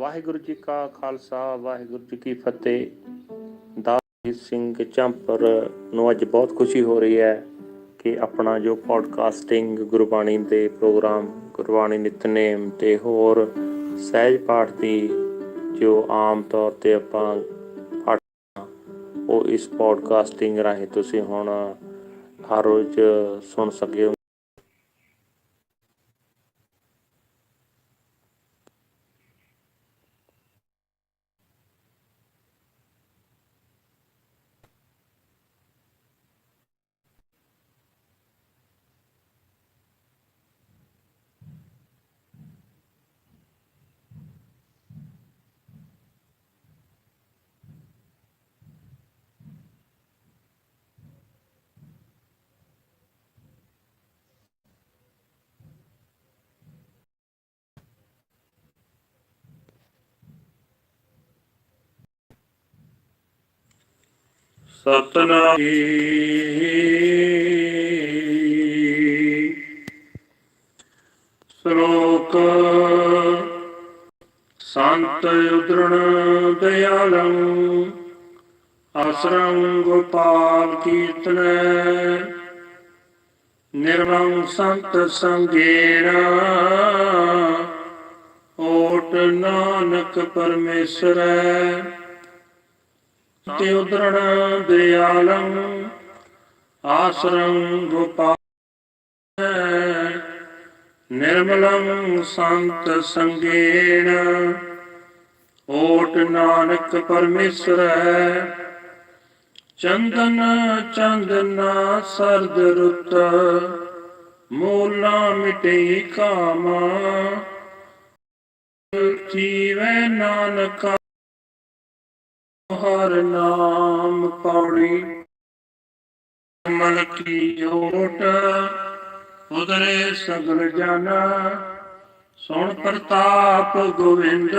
ਵਾਹਿਗੁਰੂ ਜੀ ਕਾ ਖਾਲਸਾ, ਵਾਹਿਗੁਰੂ ਜੀ ਕੀ ਫਤਿਹ। ਦਾਸ ਸਿੰਘ ਚੰਪਰ ਨੂੰ ਅੱਜ ਬਹੁਤ ਖੁਸ਼ੀ ਹੋ ਰਹੀ ਹੈ ਕਿ ਆਪਣਾ ਜੋ ਪੋਡਕਾਸਟਿੰਗ ਗੁਰਬਾਣੀ ਦੇ ਪ੍ਰੋਗਰਾਮ, ਗੁਰਬਾਣੀ ਨਿਤਨੇਮ ਤੇ ਹੋਰ ਸਹਿਜ ਪਾਠ ਦੀ ਜੋ ਆਮ ਤੌਰ ਤੇ ਆਪਾਂ ਪੜ੍ਹਦੇ ਉਹ ਇਸ ਪੋਡਕਾਸਟਿੰਗ ਰਾਹੀਂ ਤੁਸੀਂ ਹੁਣ ਹਰ ਰੋਜ਼ ਸੁਣ ਸਕਦੇ ਸਤਨਾਮ। ਸ਼ਲੋਕ। ਸੰਤ ਉਦਰਣ ਦਇਆਲੰ। ਆਸਰੰ ਗੋਪਾਲ ਕੀਰਤਨ। ਨਿਰਵੰ ਸੰਤ ਸੰਗੇਣਾ ਓਟ ਨਾਨਕ ਪਰਮੇਸ਼ਰੈ। ਤੇ ਉਦਰਣ ਦਿਆਲੰ ਆਸਰੰ ਗੋਪਾਲ ਨਿਰਮਲੰ ਸੰਤ ਸੰਗੇਣ। ਓਟ ਨਾਨਕ ਪਰਮੇਸ਼ਰੈ ਚੰਦਨ ਚੰਦਨਾ ਸਰਦ ਰੁੱਤ, ਮੂਲਾ ਮਿਟੇ ਕਾਮਾ। ਜੀਵੈ ਨਾਨਕਾ ਹਰ ਨਾਮ ਪੌੜੀ ਮਨ ਕੀ ਓਟ ਉਦਰੇ ਸਗਲ ਜਨ। ਸੁਣ ਪ੍ਰਤਾਪ ਗੋਵਿੰਦ।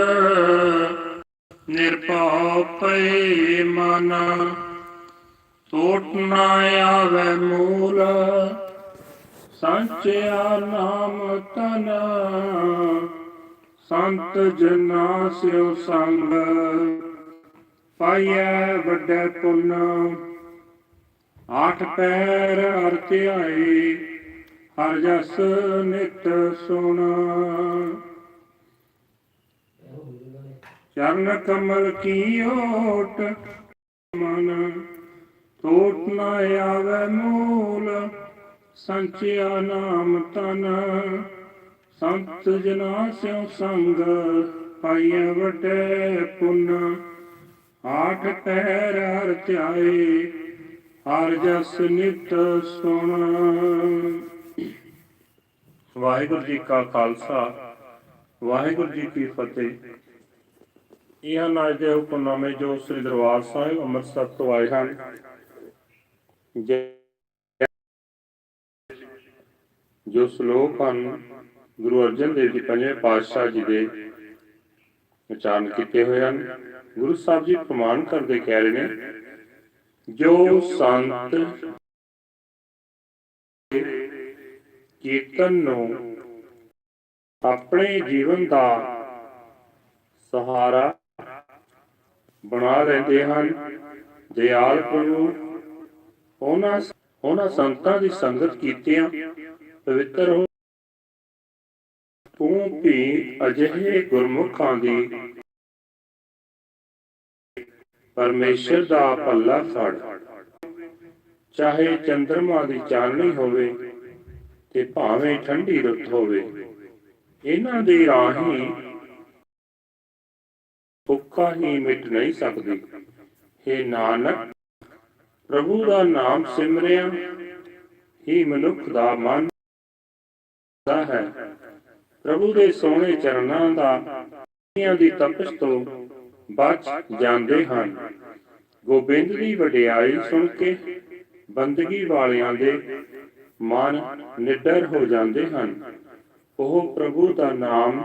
ਨਿਰਭਉ ਪਏ ਮਨ। ਟੋਟ ਨਾ ਆਵੇ ਮੂਲ। ਸੰਚਿਆ ਨਾਮ ਤਨ। ਸੰਤ ਜਨਾ ਸਿਉ ਸੰਗ। ਪਾਈਐ ਵੱਡੇ ਪੁੰਨ ਆਠ ਪੈਰ ਅਰ ਧਿਆਈ, ਹਰ ਜਸ ਨਿਤ ਸੁਣ। ਚਰਨ ਕਮਲ ਕੀ ਓਟ ਮਨ ਟੋਟ ਨਾ ਆਵੇ ਮੂਲ, ਸੰਚਿਆ ਨਾਮ ਤਨ। ਸੰਤ ਜਨਾ ਸਿਉ ਸੰਗ ਪਾਈਐ ਵੱਡੇ ਪੁੰਨ। ਆਠ ਪਹਿਰ ਹਰ ਹਰ ਜਸ ਨਿਤ ਸੁਣ। ਵਾਹਿਗੁਰੂ ਜੀ ਕਾ ਖਾਲਸਾ, ਵਾਹਿਗੁਰੂ ਜੀ ਕੀ ਫਤਿਹ। ਇਹ ਹਨ ਅੱਜ ਦੇ ਹੁਕਮਨਾਮੇ ਜੋ ਸ੍ਰੀ ਦਰਬਾਰ ਸਾਹਿਬ ਅੰਮ੍ਰਿਤਸਰ ਤੋਂ ਆਏ ਹਨ। ਜੋ ਸ਼ਲੋਕ ਹਨ, ਗੁਰੂ ਅਰਜਨ ਦੇਵ ਜੀ ਪੰਜਵੇਂ ਪਾਤਸ਼ਾਹ ਜੀ ਦੇ ਉਚਾਰਨ ਕੀਤੇ ਹੋਏ ਹਨ। ਗੁਰੂ ਸਾਹਿਬ ਜੀ ਪ੍ਰਮਾਣ ਕਰਦੇ ਕਹਿ ਰਹੇ ਨੇ, ਜੋ ਸੰਤ ਕੀਰਤਨ ਨੂੰ ਆਪਣੇ ਜੀਵਨ ਦਾ ਸਹਾਰਾ ਬਣਾ ਲੈਂਦੇ ਹਨ, ਦਿਆਲ ਪ੍ਰਭੂ ਉਹਨਾਂ ਉਹਨਾਂ ਸੰਤਾਂ ਦੀ ਸੰਗਤ ਕੀਤਿਆਂ, ਪਵਿੱਤਰ ਹੋ ਤੂੰ ਵੀ ਅਜਿਹੇ ਗੁਰਮੁਖਾਂ ਦੀ ਪਰਮੇਸ਼ਰ ਦਾ ਪੱਲਾ ਫੜ ਚਾਹੇ ਚੰ드ਰਮਾ ਦੀ ਚਾਨਣੀ ਹੋਵੇ ਤੇ ਭਾਵੇਂ ਠੰਡੀ ਰੁੱਤ ਹੋਵੇ, ਇਹਨਾਂ ਦੇ ਰਾਹੀਂ ਭੁੱਖਾ ਹੀ ਮਿਟ ਨਹੀਂ ਸਕਦੀ। हे ਨਾਨਕ, ਪ੍ਰਭੂ ਦਾ ਨਾਮ ਸਿਮਰਿਆ, ਹੀ ਮਨੁੱਖ ਦਾ ਮਨ ਦਾ ਹੈ। ਪ੍ਰਭੂ ਦੇ ਸੋਹਣੇ ਚਰਨਾਂ ਦਾ ਦੁਨੀਆਂ ਦੀ ਤਪਸ਼ ਤੋਂ ਬਚ ਜਾਂਦੇ ਹਨ। ਗੋਬਿੰਦ ਦੀ ਵਡਿਆਈ ਸੁਣ ਕੇ ਬੰਦਗੀ ਵਾਲਿਆਂ ਦੇ ਮਨ ਨਿਡਰ ਹੋ ਜਾਂਦੇ ਹਨ। ਉਹ ਪ੍ਰਭੂ ਦਾ ਨਾਮ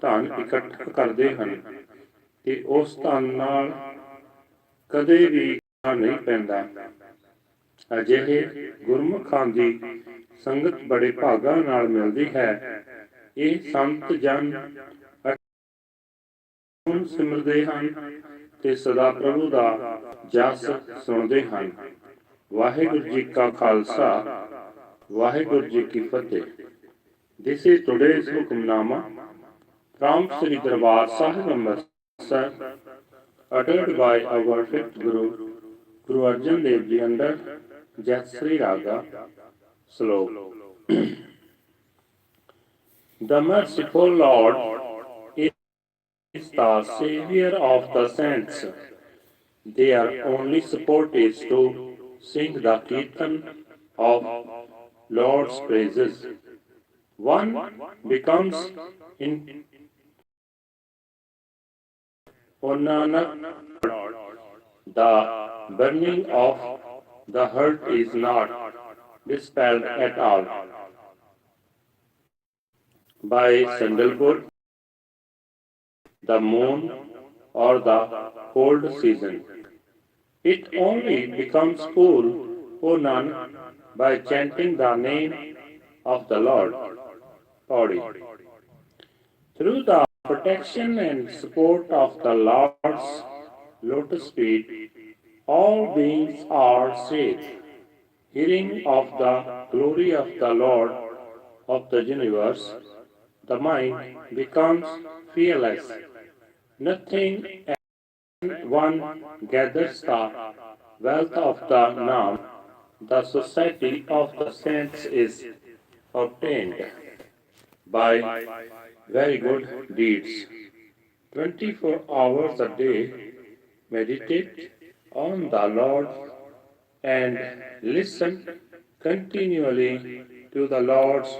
ਧਨ ਇਕੱਠਾ ਕਰਦੇ ਹਨ ਤੇ ਉਸ ਧਨ ਨਾਲ ਕਦੇ ਵੀ ਨਹੀਂ ਪੈਂਦਾ। ਅਜਿਹੇ ਗੁਰਮੁਖਾਂ ਦੀ ਸੰਗਤ ਬੜੇ ਭਾਗਾਂ ਨਾਲ ਮਿਲਦੀ ਹੈ। ਇਹ ਸੰਤ ਜਨ ਹੁਣ ਸਿਮਰਦੇ ਹਨ ਤੇ ਸਦਾ ਪ੍ਰਭੂ ਦਾ ਜਸ ਸੁਣਦੇ ਹਨ ਵਾਹਿਗੁਰੂ ਜੀ ਕਾ ਖਾਲਸਾ ਵਾਹਿਗੁਰੂ ਜੀ ਕੀ ਫਤਿਹ this is today's hukamnama from Shri Darbar Sahib Amritsar ਅਟਟਡ by our fifth guru Guru Arjan Dev ji under ਜੈ ਸ੍ਰੀ ਰਾਗਾ ਸ਼ਲੋਕ The merciful Lord is the Savior of the saints. Their only support is to sing the Kirtan of Lord's praises. One becomes in O Nanak, the burning of the heart is not dispelled at all. By sandalwood, the moon or the cold season. It only becomes cool, O Nanak, by chanting the name of the Lord. Through the protection and support of the Lord's lotus feet, all beings are safe. Hearing of the glory of the Lord of the universe, the mind becomes fearless. Nothing and one gathers the wealth of the Nam, the society of the saints is obtained by very good deeds. 24 hours a day, meditate on the Lord and listen continually to the Lord's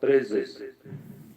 praises.